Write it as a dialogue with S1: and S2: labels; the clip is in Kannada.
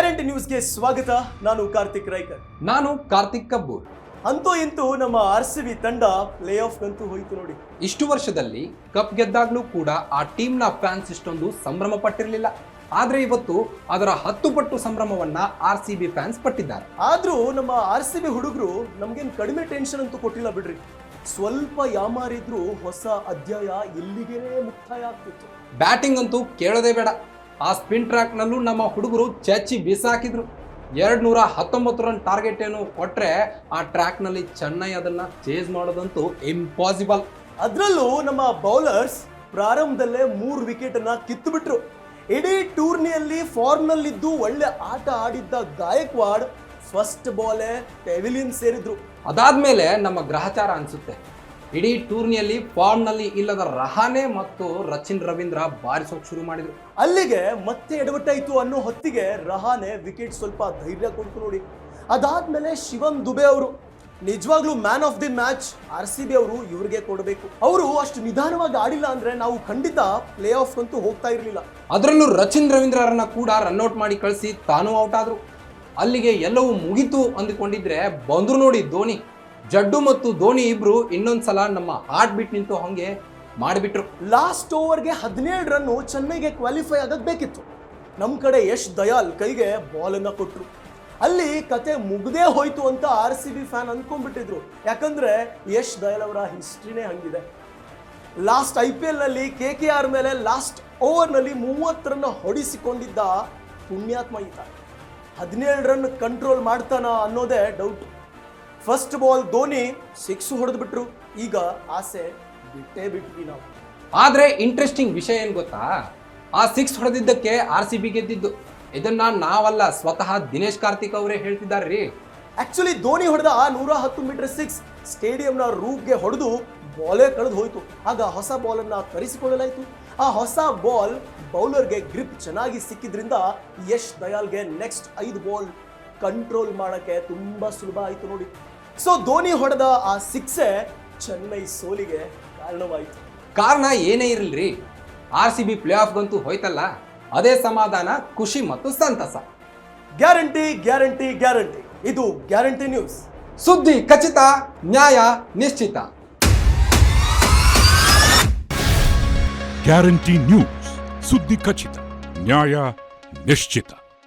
S1: ಗ್ಯಾರಂಟಿ ನ್ಯೂಸ್ಗೆ ಸ್ವಾಗತ. ನಾನು ಕಾರ್ತಿಕ್ ರೈಕರ್.
S2: ನಾನು ಕಾರ್ತಿಕ್ ಕಬ್ಬೂರ್.
S1: ಅಂತೂ ಇಂತೂ ನಮ್ಮ ಆರ್ ಸಿ ಬಿ ತಂಡ ಪ್ಲೇ ಆಫ್ಗಂತೂ ಹೋಯ್ತು ನೋಡಿ.
S2: ಇಷ್ಟು ವರ್ಷದಲ್ಲಿ ಕಪ್ ಗೆದ್ದಾಗ್ಲೂ ಕೂಡ ಆ ಟೀಮ್ನ ಫ್ಯಾನ್ಸ್ ಇಷ್ಟೊಂದು ಸಂಭ್ರಮ ಪಟ್ಟಿರಲಿಲ್ಲ. ಆದ್ರೆ ಇವತ್ತು ಅದರ ಹತ್ತು ಪಟ್ಟು ಸಂಭ್ರಮವನ್ನ ಆರ್ ಸಿ ಬಿ ಫ್ಯಾನ್ಸ್ ಪಟ್ಟಿದ್ದಾರೆ.
S1: ಆದ್ರೂ ನಮ್ಮ ಆರ್ ಸಿ ಬಿ ಹುಡುಗರು ನಮ್ಗೇನ್ ಕಡಿಮೆ ಟೆನ್ಷನ್ ಅಂತೂ ಕೊಟ್ಟಿಲ್ಲ ಬಿಡ್ರಿ. ಸ್ವಲ್ಪ ಯಾಮಾರಿದ್ರು ಹೊಸ ಅಧ್ಯಾಯ ಇಲ್ಲಿಗೆ ಮುಕ್ತಾಯ ಆಗ್ತಿತ್ತು.
S2: ಬ್ಯಾಟಿಂಗ್ ಅಂತೂ ಕೇಳೋದೇ ಬೇಡ. ಆ ಸ್ಪಿನ್ ಟ್ರ್ಯಾಕ್ನಲ್ಲೂ ನಮ್ಮ ಹುಡುಗರು ಚಚ್ಚಿ ಬೀಸಾಕಿದ್ರು. ಎರಡು ನೂರ ಹತ್ತೊಂಬತ್ತು ರನ್ ಟಾರ್ಗೆಟ್ ಏನು ಕೊಟ್ಟರೆ ಆ ಟ್ರ್ಯಾಕ್ನಲ್ಲಿ ಚೆನ್ನೈ ಅದನ್ನು ಚೇಸ್ ಮಾಡೋದಂತೂ ಇಂಪಾಸಿಬಲ್
S1: ಅದರಲ್ಲೂ ನಮ್ಮ ಬೌಲರ್ಸ್ ಪ್ರಾರಂಭದಲ್ಲೇ ಮೂರು ವಿಕೆಟನ್ನು ಕಿತ್ತುಬಿಟ್ರು. ಕಿತ್ತು ಬಿಟ್ರು ಇಡೀ ಟೂರ್ನಿಯಲ್ಲಿ ಫಾರ್ಮ್ನಲ್ಲಿದ್ದು ಒಳ್ಳೆ ಆಟ ಆಡಿದ್ದ ಗಾಯಕ್ವಾಡ್ ಫಸ್ಟ್ ಬಾಲೇ ಪೆವಿಲಿಯನ್ ಸೇರಿದ್ರು.
S2: ಅದಾದ್ಮೇಲೆ ನಮ್ಮ ಗ್ರಹಚಾರ ಅನ್ಸುತ್ತೆ. ಇಡೀ ಟೂರ್ನಿಯಲ್ಲಿ ಫಾರ್ಮ್ನಲ್ಲಿ ಇಲ್ಲದ ರಹಾನೆ ಮತ್ತು ರಚಿನ್ ರವೀಂದ್ರ ಬಾರಿಸೋಕ್ ಶುರು ಮಾಡಿದ್ರು.
S1: ಅಲ್ಲಿಗೆ ಮತ್ತೆ ಎಡವಟ್ಟಾಯ್ತು ಅನ್ನೋ ಹೊತ್ತಿಗೆ ರಹಾನೆ ವಿಕೆಟ್ ಸ್ವಲ್ಪ ಧೈರ್ಯ ಕೊಡ್ತು ನೋಡಿ. ಅದಾದ್ಮೇಲೆ ಶಿವಂ ದುಬೆ ಅವರು ನಿಜವಾಗ್ಲೂ man of the match R C B ಅವರು ಇವ್ರಿಗೆ ಕೊಡಬೇಕು. ಅವರು ಅಷ್ಟು ನಿಧಾನವಾಗಿ ಆಡಿಲ್ಲ ಅಂದ್ರೆ ನಾವು ಖಂಡಿತ ಪ್ಲೇ ಆಫ್ ಅಂತೂ ಹೋಗ್ತಾ ಇರಲಿಲ್ಲ.
S2: ಅದರಲ್ಲೂ ರಚಿನ್ ರವೀಂದ್ರರನ್ನ ಕೂಡ ರನ್ಔಟ್ ಮಾಡಿ ಕಳಿಸಿ ತಾನೂ ಔಟ್ ಆದ್ರು. ಅಲ್ಲಿಗೆ ಎಲ್ಲವೂ ಮುಗಿತು ಅಂದುಕೊಂಡಿದ್ರೆ ಬಂದ್ರು ನೋಡಿ ಧೋನಿ. ಜಡ್ಡು ಮತ್ತು ಧೋನಿ ಇಬ್ರು ಇನ್ನೊಂದ್ಸಲ ನಮ್ಮ ಹಾರ್ಟ್ ಬಿಟ್ ನಿಂತು ಹಂಗೆ ಮಾಡಿಬಿಟ್ರು.
S1: ಲಾಸ್ಟ್ ಓವರ್ಗೆ ಹದಿನೇಳು ರನ್ನು ಚೆನ್ನೈಗೆ ಕ್ವಾಲಿಫೈ ಆಗದ್ ಬೇಕಿತ್ತು. ನಮ್ಮ ಕಡೆ ಯಶ್ ದಯಾಲ್ ಕೈಗೆ ಬಾಲನ್ನು ಕೊಟ್ಟರು ಅಲ್ಲಿ ಕತೆ ಮುಗ್ದೇ ಹೋಯ್ತು ಅಂತ ಆರ್ ಸಿ ಬಿ ಫ್ಯಾನ್ ಅಂದ್ಕೊಂಡ್ಬಿಟ್ಟಿದ್ರು ಯಾಕಂದ್ರೆ ಯಶ್ ದಯಾಲ್ ಅವರ ಹಿಸ್ಟ್ರಿನೇ ಹಂಗಿದೆ. ಲಾಸ್ಟ್ ಐ ಪಿ ಎಲ್ನಲ್ಲಿ ಕೆ ಕೆ ಆರ್ ಮೇಲೆ ಲಾಸ್ಟ್ ಓವರ್ನಲ್ಲಿ ಮೂವತ್ತರನ್ನ ಹೊಡಿಸಿಕೊಂಡಿದ್ದ ಪುಣ್ಯಾತ್ಮ ಈತ. ಹದಿನೇಳು ರನ್ ಕಂಟ್ರೋಲ್ ಮಾಡ್ತಾನ ಅನ್ನೋದೇ doubt first ball Dhoni six ಹೊಡೆದ್ಬಿಟ್ರು ಈಗ ಆಸೆ ಬಿಟ್ಟೇ ಬಿಟ್ವಿ ನಾವು.
S2: ಆದ್ರೆ ಇಂಟ್ರೆಸ್ಟಿಂಗ್ ವಿಷಯ ಏನ್ ಗೊತ್ತಾ? ಆ ಸಿಕ್ಸ್ ಹೊಡೆದಿದ್ದಕ್ಕೆ ಆರ್ ಸಿ ಬಿ ಗೆದ್ದಿದ್ದು. ಇದನ್ನ ನಾವಲ್ಲ ಸ್ವತಃ ದಿನೇಶ್ ಕಾರ್ತಿಕ್ ಅವರೇ ಹೇಳ್ತಿದ್ದಾರೆ
S1: ಆಕ್ಚುಲಿ ಧೋನಿ ಹೊಡೆದ ಆ ನೂರ ಹತ್ತು ಮೀಟರ್ ಸಿಕ್ಸ್ ಸ್ಟೇಡಿಯಂನ ರೂಫ್ಗೆ ಹೊಡೆದು ಬಾಲೇ ಕಳೆದು ಹೋಯ್ತು. ಆಗ ಹೊಸ ಬಾಲನ್ನು ತರಿಸಿಕೊಳ್ಳಲಾಯಿತು. ಆ ಹೊಸ ಬಾಲ್ ಬೌಲರ್ಗೆ ಗ್ರಿಪ್ ಚೆನ್ನಾಗಿ ಸಿಕ್ಕಿದ್ರಿಂದ ಯಶ್ ದಯಾಲ್ಗೆ ನೆಕ್ಸ್ಟ್ ಐದು ಬಾಲ್ ಕಂಟ್ರೋಲ್ ಮಾಡೋಕ್ಕೆ ತುಂಬ ಸುಲಭ ಆಯಿತು ನೋಡಿ. ಸೊ ಧೋನಿ ಹೊಡೆದ ಆ ಸಿಕ್ಸೆ ಚೆನ್ನೈ ಸೋಲಿಗೆ ಕಾರಣವಾಯಿತು.
S2: ಕಾರಣ ಏನೇ ಇರಲಿ ಆರ್ ಸಿ ಬಿ ಪ್ಲೇ ಆಫ್ಗಂತೂ ಹೋಯ್ತಲ್ಲ ಅದೇ ಸಮಾಧಾನ ಖುಷಿ ಮತ್ತು ಸಂತಸ.
S1: Guarantee guarantee guarantee. ಇದು ಗ್ಯಾರಂಟಿ ನ್ಯೂಸ್.
S2: ಸುದ್ದಿ ಖಚಿತ ನ್ಯಾಯ ನಿಶ್ಚಿತ.
S3: ಗ್ಯಾರಂಟಿ ನ್ಯೂಸ್ ಸುದ್ದಿ ಖಚಿತ ನ್ಯಾಯ ನಿಶ್ಚಿತ.